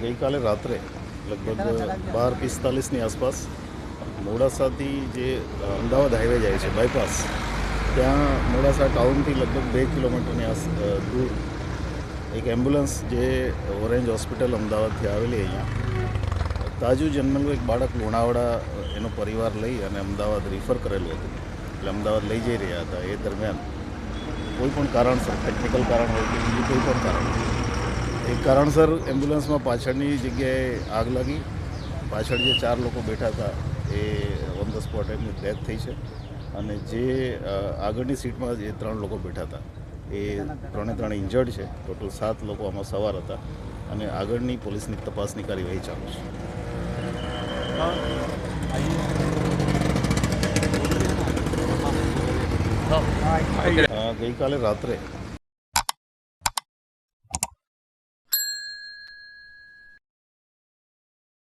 ગઈકાલે રાત્રે લગભગ બાર પિસ્તાલીસની આસપાસ મોડાસાથી જે અમદાવાદ હાઈવે જાય છે બાયપાસ ત્યાં મોડાસા ટાઉનથી લગભગ બે કિલોમીટરની આસ દૂર એક એમ્બ્યુલન્સ જે ઓરેન્જ હોસ્પિટલ અમદાવાદથી આવેલી અહીંયા. તાજું જન્મેલું એક બાળક લુણાવાડા એનો પરિવાર લઈ અને અમદાવાદ રિફર કરેલું હતું. એટલે અમદાવાદ લઈ જઈ રહ્યા હતા. એ દરમિયાન કોઈ પણ કારણસર ટેકનિકલ કારણ હોય કે બીજું કોઈ પણ કારણ એક કારણસર એમ્બ્યુલન્સમાં પાછળની જગ્યાએ આગ લાગી. પાછળ જે ચાર લોકો બેઠા હતા, એ ઓન ધ સ્પોટ એમની ડેથ થઈ છે. અને જે આગળની સીટમાં જે ત્રણ લોકો બેઠા હતા, એ ત્રણે ત્રણ ઇન્જર્ડ છે. ટોટલ સાત લોકો આમાં સવાર હતા અને આગળની પોલીસની તપાસની કાર્યવાહી ચાલુ છે. ગઈકાલે રાત્રે